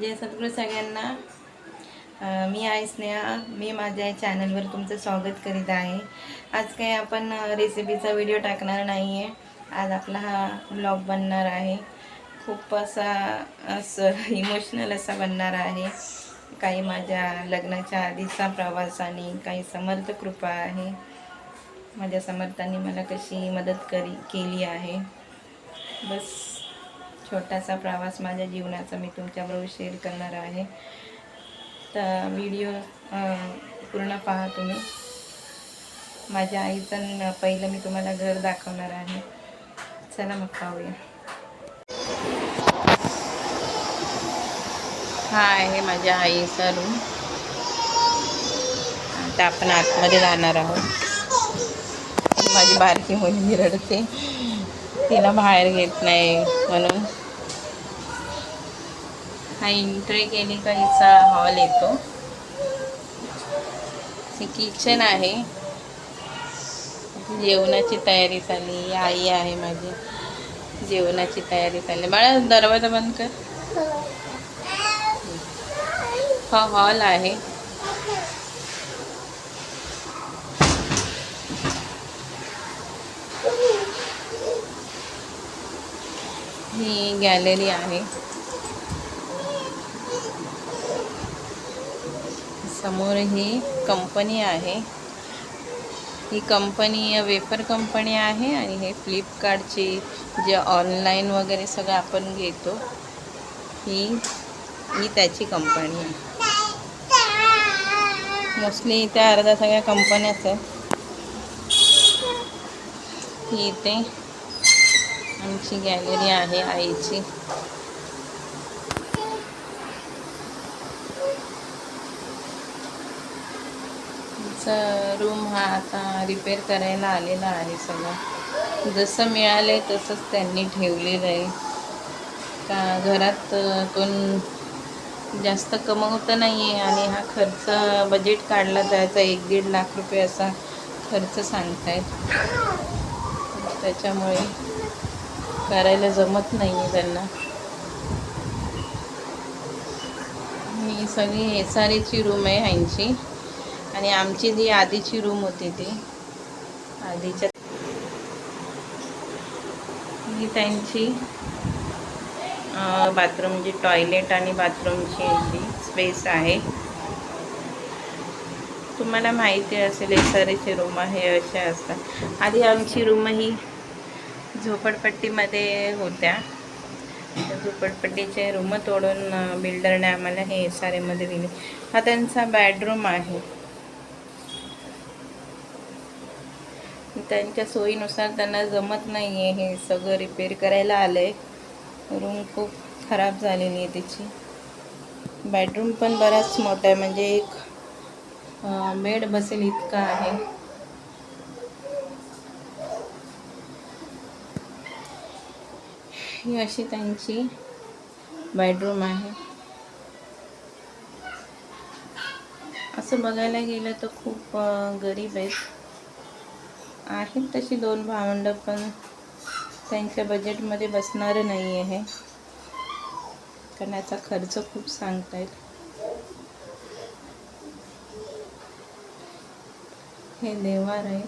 जय सद्गुरू सगळ्यांना. मी आहे स्नेहा. मी माझ्या चॅनलवर तुमचं स्वागत करीत आहे. आज काही आपण रेसिपीचा व्हिडिओ टाकणार नाही आहे आज आपला हा ब्लॉग बनणार आहे. खूप असा असं इमोशनल असा बनणार आहे. काही माझ्या लग्नाच्या आधीचा प्रवास आणि काही समर्थ कृपा आहे. माझ्या समर्थांनी मला कशी मदत करी केली आहे. बस. छोटासा प्रवास माझ्या जीवनाचा मी तुमच्याबरोबर शेअर करणार आहे. तर व्हिडिओ पूर्ण पहा तुम्ही. माझ्या आईचं पहिलं मी तुम्हाला घर दाखवणार आहे. चला मग पाहूया. हा आहे माझ्या आईचा रूम आता आपण आतमध्ये जाणार आहोत. माझी बारकी मुलगी रडते. तिला बाहेर घेत नाही म्हणून. हा एंट्री केली का हिचा हॉल येतो. हे किचन आहे. जेवणाची तयारी चालली. आई आहे माझी. जेवणाची तयारी चालली. बाळा दरवाजा बंद कर. हा हॉल आहे. ही गॅलरी आहे. समोर ही कंपनी आहे. ही कंपनी वेफर कंपनी आहे आणि हे फ्लिपकार्टची जे ऑनलाईन वगैरे सगळं आपण घेतो ही ही त्याची कंपनी आहे. मोस्टली इथे अर्धा सगळ्या कंपन्याच आहेत. ही इथे आमची गॅलरी आहे आईची. रूम हा आता रिपेअर करायला आलेला आहे सगळं. जसं मिळालं तसंच त्यांनी ठेवलेलं आहे. का घरात कोण जास्त कमवतं नाही आहे आणि हा खर्च बजेट काढला जायचा एक दीड लाख रुपये असा खर्च सांगतायत. त्याच्यामुळे करायला जमत नाही आहे त्यांना. ही सगळी एस आर एची रूम आहे ह्यांची आणि आमची जी आधीची रूम होती ती. आधीच्या ही त्यांची बाथरूमची टॉयलेट आणि बाथरूमची अशी स्पेस आहे. तुम्हाला माहिती असेल एस आर एची रूम आहे अशा असतात. आधी आमची रूम ही झोपडपट्टीमध्ये होत्या. त्या झोपडपट्टीचे रूम तोडून बिल्डरने आम्हाला हे एस आर एमध्ये दिले. हा त्यांचा बेडरूम आहे. त्यांच्या सोयीनुसार त्यांना जमत नाही आहे हे सगळं रिपेअर करायला आलं आहे रूम खूप खराब झालेली आहे त्याची बेडरूम पण बराच मोठा आहे म्हणजे एक बेड बसेल इतका आहे. ही अशी त्यांची बेडरूम आहे. असं बघायला गेलं तर खूप गरीब आहेत. आहेत तशी दोन भावंडं पण त्यांच्या बजेटमध्ये बसणारं नाही आहे. कारण याचा खर्च खूप सांगतायत. हे देवार आहे.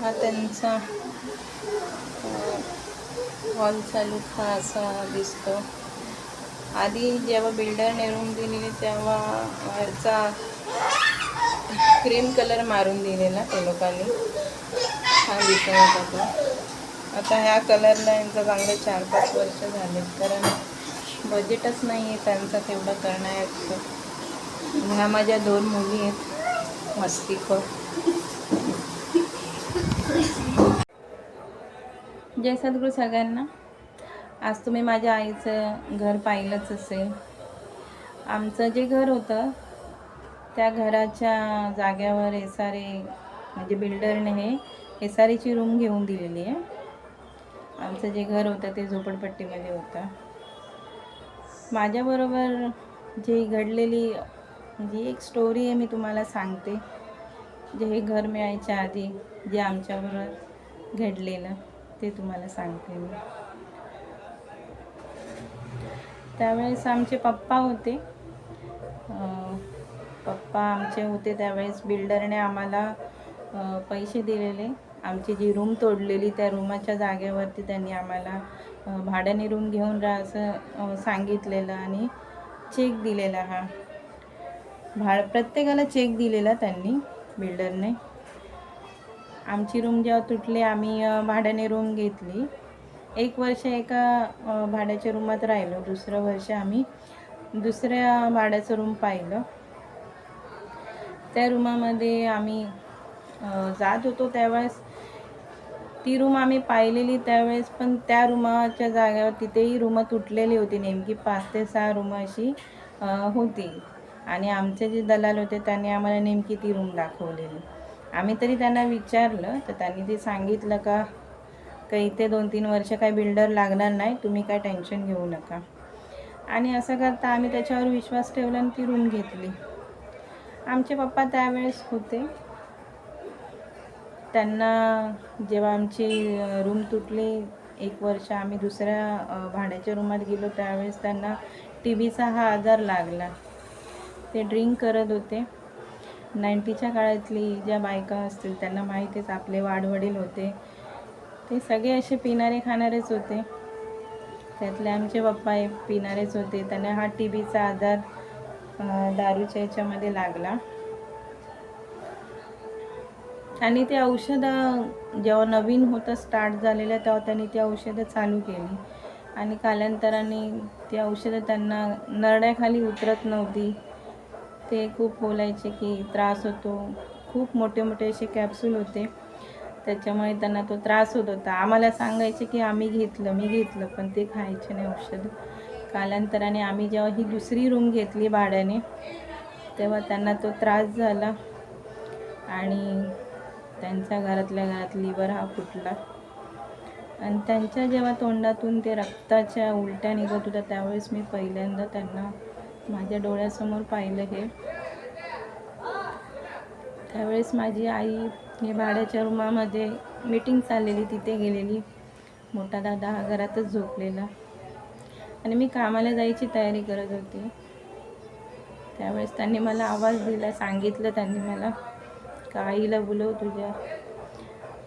हा त्यांचा हॉल चालू हा असा दिसतो. आधी जेव्हा बिल्डरने रूम दिलेली तेव्हा वरचा क्रीम कलर मारून दिलेला ते लोकांनी. छान दिसत होता तो आता ह्या कलरला यांचं चांगले चार पाच वर्ष झाले कारण बजेटच नाही आहे त्यांचा तेवढं करण्याचं ह्या माझ्या दोन मुली आहेत मस्तीखोर जय सद्गुरू सगळ्यांना. आज तुम्ही माझ्या आईचं घर पाहिलंच असेल. आमचं जे घर होतं त्या घराच्या जाग्यावर एस आर ए म्हणजे बिल्डरने हे एसारीची रूम घेऊन दिलेली आहे. आमचं जे घर होतं ते झोपडपट्टीमध्ये होतं. माझ्याबरोबर जी घडलेली जी एक स्टोरी आहे मी तुम्हाला सांगते. जे हे घर मिळायच्या आधी जे आमच्याबरोबर घडलेलं ते तुम्हाला सांगते मी. त्यावेळेस आमचे पप्पा होते. पप्पा आमचे होते त्यावेळेस बिल्डरने आम्हाला पैसे दिलेले. आमची जी रूम तोडलेली त्या रूमाच्या जागेवरती त्यांनी आम्हाला भाड्याने रूम घेऊन राहा असं सांगितलेलं आणि चेक दिलेला हा. भाड प्रत्येकाला चेक दिलेला त्यांनी. बिल्डरने आमची रूम जेव्हा तुटली आम्ही भाड्याने रूम घेतली. एक वर्ष एका भाड्याच्या रूमात राहिलो. दुसरं वर्ष आम्ही दुसऱ्या भाड्याचं रूम पाहिलं. त्या रूमामध्ये आम्ही जात होतो त्यावेळेस. ती रूम आम्ही पाहिलेली त्यावेळेस पण त्या रूमाच्या जागेवर तिथेही रूमं तुटलेली होती. नेमकी पाच ते सहा रूम अशी होती. आणि आमचे जे दलाल होते त्यांनी आम्हाला नेमकी ती रूम दाखवलेली. आम्ही तरी त्यांना विचारलं तर त्यांनी ते सांगितलं का का इथे दोन तीन वर्ष काही बिल्डर लागणार नाही तुम्ही काय टेन्शन घेऊ नका. आणि असं करता आम्ही त्याच्यावर विश्वास ठेवला आणि ती रूम घेतली. आमचे पप्पा त्यावेळेस होते. त्यांना जेव्हा आमची रूम तुटली एक वर्ष आम्ही दुसऱ्या भाड्याच्या रूमात गेलो त्यावेळेस त्यांना टी व्हीचा हा आजार लागला. ते ड्रिंक करत होते. नाईन्टीच्या काळातली ज्या बायका असतील त्यांना माहितीच आपले वाडवडील होते. ते सगळे असे पिणारे खाणारेच होते. त्यातले आमचे पप्पा हे पिणारेच होते. त्यांना हा टी बीचा आजार दारूच्या याच्यामध्ये लागला. आणि ते औषधं जेव्हा नवीन होतं स्टार्ट झालेलं तेव्हा त्यांनी ती औषधं चालू केली. आणि कालांतराने ती औषधं त्यांना नरड्याखाली उतरत नव्हती. ते खूप बोलायचे की त्रास होतो. खूप मोठे मोठे असे कॅप्सूल होते. त्याच्यामुळे त्यांना तो त्रास होत होता. आम्हाला सांगायचे की आम्ही घेतलं मी घेतलं पण ते खायचे नाही औषध. कालांतराने आम्ही जेव्हा ही दुसरी रूम घेतली भाड्याने तेव्हा त्यांना तो त्रास झाला आणि त्यांच्या घरातल्या घरात लिव्हर हा फुटला. आणि त्यांच्या जेव्हा तोंडातून ते रक्ताच्या उलट्या निघत होत्या त्यावेळेस मी पहिल्यांदा त्यांना माझ्या डोळ्यासमोर पाहिलं हे. त्यावेळेस माझी आई हे भाड्याच्या रूमामध्ये मीटिंग चाललेली तिथे गेलेली. मोठा दादा हा घरातच झोपलेला. आणि मी कामाला जायची तयारी करत होती. त्यावेळेस त्यांनी मला आवाज दिला सांगितलं त्यांनी मला का आईला बोलव तुझ्या?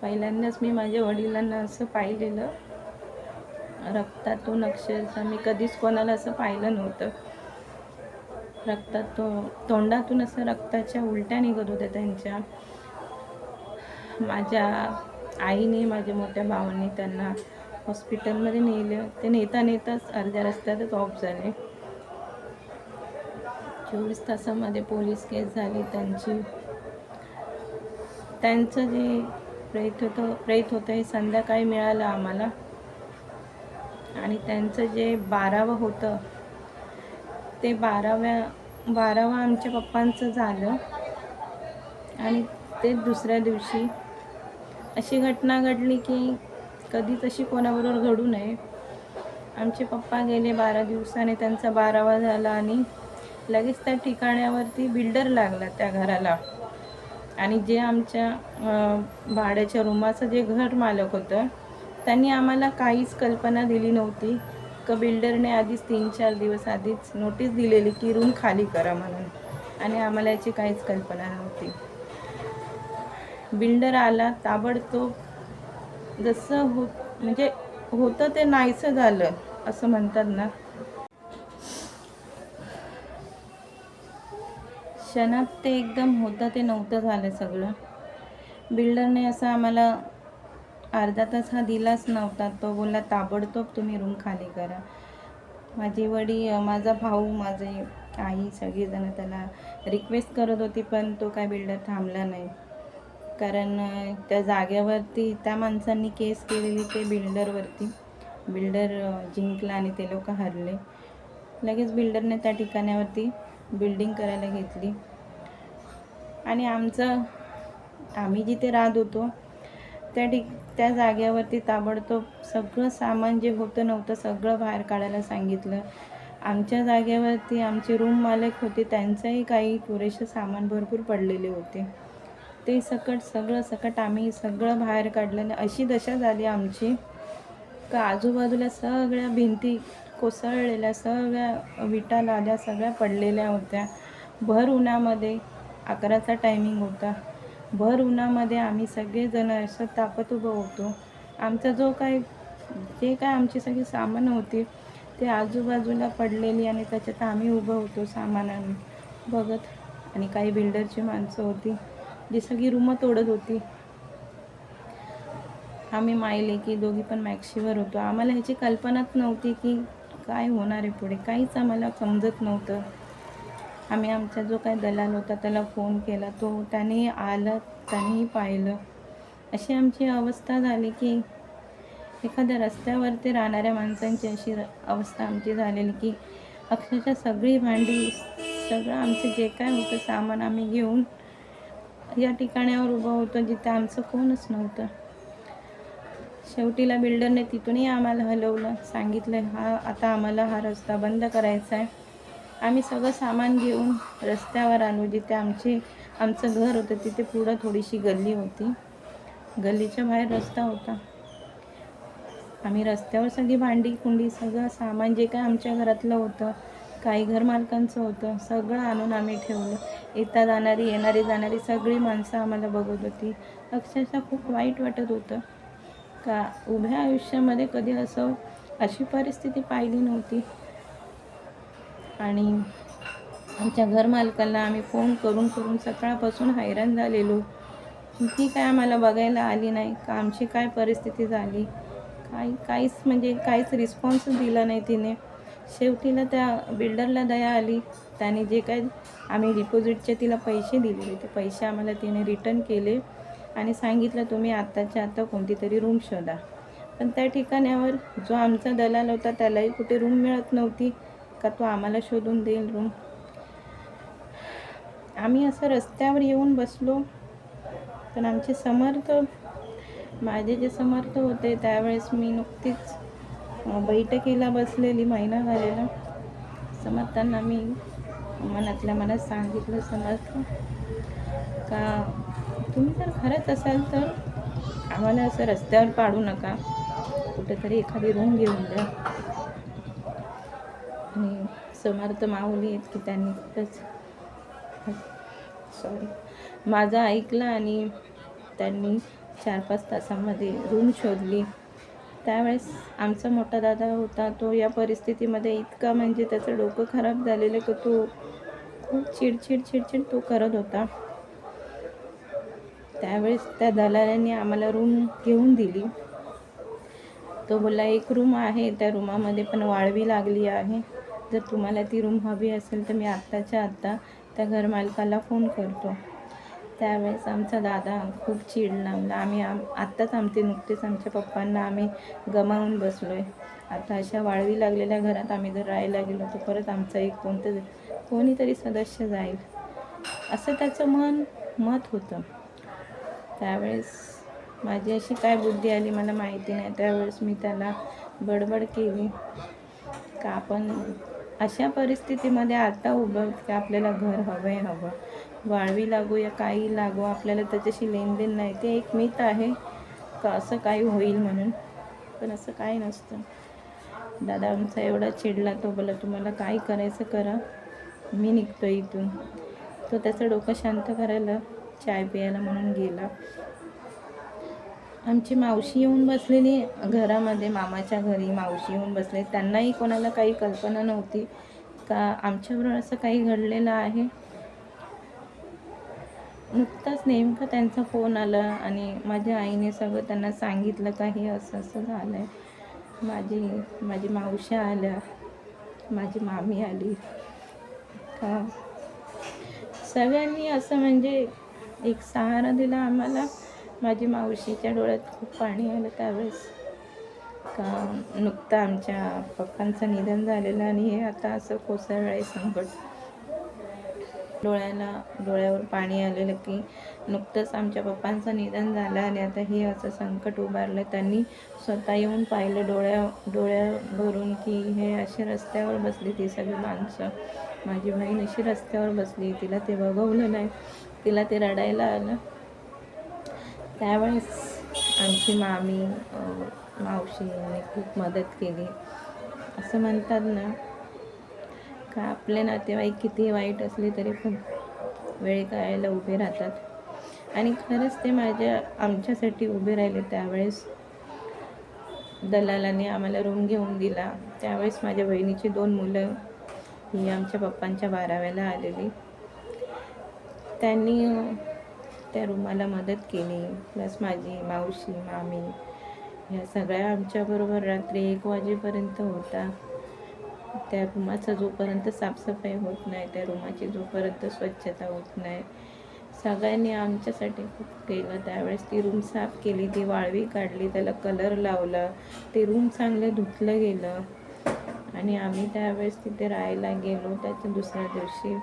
पहिल्यांदाच मी माझ्या वडिलांना असं पाहिलेलं. रक्तातून अक्षरशः मी कधीच कोणाला असं पाहिलं नव्हतं. रक्तात तो तोंडातून असं रक्ताच्या उलट्या निघत होत्या त्यांच्या. माझ्या आईने माझ्या मोठ्या भावाने त्यांना हॉस्पिटलमध्ये नेलं. ते नेता नेताच अर्ध्या रस्त्यातच ऑफ झाले. चोवीस तासामध्ये पोलीस केस झाली त्यांची. त्यांचं जे प्रेत होतं प्रेत होतं हे संध्याकाळी मिळालं आम्हाला. आणि त्यांचं जे बारावं होतं ते बाराव्या बारावा आमच्या पप्पांचं झालं. आणि ते दुसऱ्या दिवशी अशी घटना घडली की कधी तशी कोणाबरोबर घडू नये. आमचे पप्पा गेले बारा दिवसाने त्यांचा बारावा झाला आणि लगेच त्या ठिकाण्यावरती बिल्डर लागला त्या घराला. आणि जे आमच्या भाड्याच्या रूमाचं जे घर मालक होतं त्यांनी आम्हाला काहीच कल्पना दिली नव्हती. एका बिल्डरने आधीच तीन चार दिवस आधीच नोटीस दिलेली की रूम खाली करा म्हणून. आणि आम्हाला याची काहीच कल्पना नव्हती. बिल्डर आला ताबडतोब जसं हो म्हणजे होतं ते नाहीसं झालं असं म्हणतात ना. क्षणात ते एकदम होतं ते नव्हतं झालं सगळं. बिल्डरने असं आम्हाला अर्धा तास हा दिलाच नव्हता. तो बोलला ताबडतोब तुम्ही रूम खाली करा. माझी वडी माझा भाऊ माझे आई सगळीजणं त्याला रिक्वेस्ट करत होती पण तो काय बिल्डर थांबला नाही. कारण त्या जागेवरती त्या माणसांनी केस केलेली ते बिल्डरवरती बिल्डर जिंकला आणि ते लोक हरले. लगेच बिल्डरने त्या ठिकाणावरती बिल्डिंग करायला घेतली. आणि आमचं आम्ही जिथे राहत होतो त्या ठिक त्या जागेवरती ताबडतोब सगळं सामान जे होतं नव्हतं सगळं बाहेर काढायला सांगितलं. आमच्या जागेवरती आमचे रूम मालक होते त्यांचंही काही पुरेसे सामान भरपूर पडलेले होते. ते सकट सगळं सकट आम्ही सगळं बाहेर काढलं आणि अशी दशा झाली आमची का आजूबाजूला सगळ्या भिंती कोसळलेल्या सगळ्या विटा लाद्या सगळ्या पडलेल्या होत्या. भर उन्हामध्ये अकराचा टायमिंग होता. भर उन्हामध्ये आम्ही सगळेजण असं तापत उभं होतो. आमचा जो काय जे काय आमची सगळी सामान होती ते आजूबाजूला पडलेली आणि त्याच्यात आम्ही उभं होतो सामानाने बघत. आणि काही बिल्डरची माणसं होती जी सगळी रूमं तोडत होती. आम्ही मायले की दोघी पण मॅक्सीवर होतो. आम्हाला ह्याची कल्पनाच नव्हती की काय होणार आहे पुढे. काहीच आम्हाला समजत नव्हतं. आम्ही आमचा जो काय दलाल होता त्याला फोन केला. तो त्याने आला त्यानेही पाहिलं. अशी आमची अवस्था झाली की एखाद्या रस्त्यावरती राहणाऱ्या माणसांची अशी र- अवस्था आमची झालेली की अक्षरशः सगळी भांडी सगळं आमचं जे काय होतं सामान आम्ही घेऊन या ठिकाणावर उभं होतं जिथे आमचं कोणच नव्हतं. शेवटीला बिल्डरने तिथूनही आम्हाला हलवलं. सांगितलं हा आता आम्हाला हा रस्ता बंद करायचा आहे. आम्ही सगळं सामान घेऊन रस्त्यावर आलो जिथे आमचे आमचं घर होतं तिथे पुढं थोडीशी गल्ली होती. गल्लीच्या बाहेर रस्ता होता. आम्ही रस्त्यावर सगळी भांडी कुंडी सगळं सामान जे काय आमच्या घरातलं होतं काही घरमालकांचं होतं सगळं आणून आम्ही ठेवलं. येता जाणारी येणारी जाणारी सगळी माणसं आम्हाला बघत होती. अक्षरशः खूप वाईट वाटत होतं. का उभ्या आयुष्यामध्ये कधी असं अशी परिस्थिती पाहिली नव्हती. आणि आमच्या घरमालकाला आम्ही फोन करून करून सकाळपासून हैराण झालेलो. ती काय आम्हाला बघायला आली नाही. का आमची काय परिस्थिती झाली? काही काहीच म्हणजे काहीच रिस्पॉन्सच दिला नाही तिने. शेवटीला त्या बिल्डरला दया आली. त्याने जे काय आम्ही डिपॉझिटचे तिला पैसे दिले ते पैसे आम्हाला तिने रिटर्न केले आणि सांगितलं तुम्ही आत्ताच्या आत्ता कोणती तरी रूम शोधा. पण त्या ठिकाणावर जो आमचा दलाल होता त्यालाही कुठे रूम मिळत नव्हती. का तो आम्हाला शोधून देईल रूम आम्ही असं रस्त्यावर येऊन बसलो. पण आमचे समर्थ माझे जे समर्थ होते त्यावेळेस मी नुकतीच बैठकीला बसलेली महिना झालेला समर्थांना मी मनातल्या मनात सांगितलं समर्थ का तुम्ही जर खरंच असाल तर आम्हाला असं रस्त्यावर पाडू नका. कुठेतरी एखादी रूम घेऊन द्या समर्थ माऊली आहेत की त्यांनी खरंच सॉरी माझा ऐकलं आणि त्यांनी चार पाच तासामध्ये रूम शोधली. त्यावेळेस आमचा मोठा दादा होता तो या परिस्थितीमध्ये इतका म्हणजे त्याचं डोकं खराब झालेलं की तो खूप चिडचिड चिडचिड तो करत होता. त्यावेळेस त्या दलालांनी आम्हाला रूम घेऊन दिली. तो बोलला एक रूम आहे त्या रूमामध्ये पण वाळवी लागली आहे. जर तुम्हाला ती रूम हवी असेल तर मी आत्ताच्या आत्ता त्या घरमालकाला फोन करतो. त्यावेळेस आमचा दादा खूप चिडला म्हणला आम्ही आम आत्ताच आमचे नुकतेच आमच्या पप्पांना आम्ही गमावून बसलो आहे आता अशा वाळवी लागलेल्या घरात आम्ही जर राहायला गेलो तर परत आमचा एक कोणतं कोणीतरी सदस्य जाईल. असं त्याचं मन मत होतं. त्यावेळेस माझी अशी काय बुद्धी आली मला माहिती नाही. त्यावेळेस मी त्याला बडबड केली. का आपण अशा परिस्थितीमध्ये आता उभं की आपल्याला घर हवं आहे हवं. वाळवी लागू या काही लागू आपल्याला त्याच्याशी लेनदेन नाही. ते एक मित आहे का असं काही होईल म्हणून? पण असं काही नसतं. दादा आमचा एवढा चिडला तो बोला तुम्हाला काय करायचं करा. मी निघतो इथून. तो त्याचं डोकं शांत करायला चाय प्यायला म्हणून गेला. आमची मावशी येऊन बसलेली घरामध्ये मामाच्या घरी मावशी येऊन बसले. त्यांनाही कोणाला काही कल्पना नव्हती का आमच्याबरोबर असं काही घडलेलं आहे? नुकताच नेमकं त्यांचा फोन आला आणि माझ्या आईने सगळं त्यांना सांगितलं का हे असं असं झालं आहे माझी माझी मावशा आल्या माझी मामी आली. का? सगळ्यांनी असं म्हणजे एक सहारा दिला आम्हाला. माझी मावशीच्या डोळ्यात खूप पाणी आलं त्यावेळेस. का नुकतं आमच्या पप्पांचं निधन झालेलं आणि हे आता असं कोसळलं आहे संकट. डोळ्याला डोळ्यावर पाणी आलेलं की नुकतंच आमच्या पप्पांचं निधन झालं आणि आता हे असं संकट उभारलं. त्यांनी स्वतः येऊन पाहिलं डोळ्या डोळ्यावरून की हे अशी रस्त्यावर बसली ती सगळी माणसं. माझी बहीण अशी रस्त्यावर बसली तिला ते बघवलं नाही तिला ते रडायला आलं. त्यावेळेस आमची मामी मावशी मावशीने खूप मदत केली. असं म्हणतात ना का आपले नातेवाईक किती वाईट असले तरी पण वेळ काढायला उभे राहतात. आणि खरंच ते माझ्या आमच्यासाठी उभे राहिले त्यावेळेस. दलालाने आम्हाला रूम घेऊन दिला. त्यावेळेस माझ्या बहिणीची दोन मुलं ही आमच्या पप्पांच्या बाराव्याला आलेली. त्यांनी त्या रूमाला मदत केली. प्लस माझी मावशी मामी ह्या सगळ्या आमच्याबरोबर रात्री एक वाजेपर्यंत होता. त्या रूमाचा जोपर्यंत साफसफाई होत नाही त्या रूमाची जोपर्यंत स्वच्छता होत नाही सगळ्यांनी आमच्यासाठी खूप केलं. त्यावेळेस ती रूम साफ केली ती वाळवी काढली त्याला कलर लावला ते रूम चांगलं धुतलं गेलं. आणि आम्ही त्यावेळेस तिथे राहायला गेलो. त्याच्या दुसऱ्या दिवशी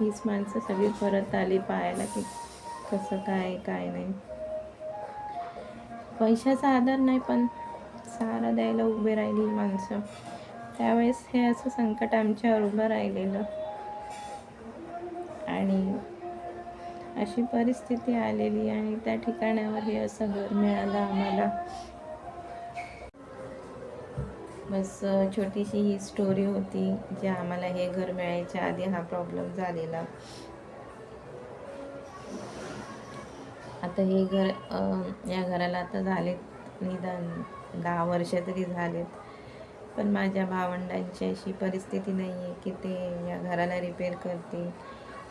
हीच माणसं सगळी परत आली पाहायला की कसं काय काय नाही. पैशाचा आधार नाही पण सहारा द्यायला उभे राहिली माणसं. त्यावेळेस हे असं संकट आमच्यावर उभं राहिलेलं. आणि अशी परिस्थिती आलेली आणि त्या ठिकाणावर हे असं घर मिळालं आम्हाला. बस छोटीशी ही स्टोरी होती जे आम्हाला हे घर मिळायच्या आधी हा प्रॉब्लेम झालेला. आता हे घर या घराला आता झालेत निदान दहा वर्ष तरी झालेत. पण माझ्या भावंडांची अशी परिस्थिती नाही आहे की ते या घराला रिपेअर करतील.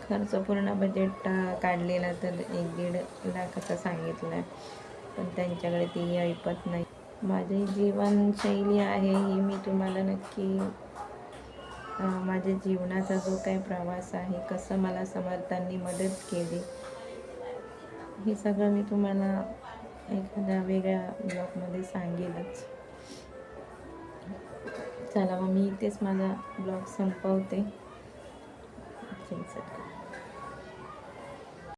खर्च पूर्ण बजेट काढलेला तर एक दीड लाखाचा सांगितला आहे पण त्यांच्याकडे ती ऐपत नाही. माझी जीवनशैली आहे ही मी तुम्हाला नक्की माझ्या जीवनाचा जो काही प्रवास आहे कसं मला समर्थांनी मदत केली हे सगळं मी तुम्हाला एखाद्या वेगळ्या ब्लॉगमध्ये सांगेलच चला मग मी इथेच माझा ब्लॉग संपवते चिंचट.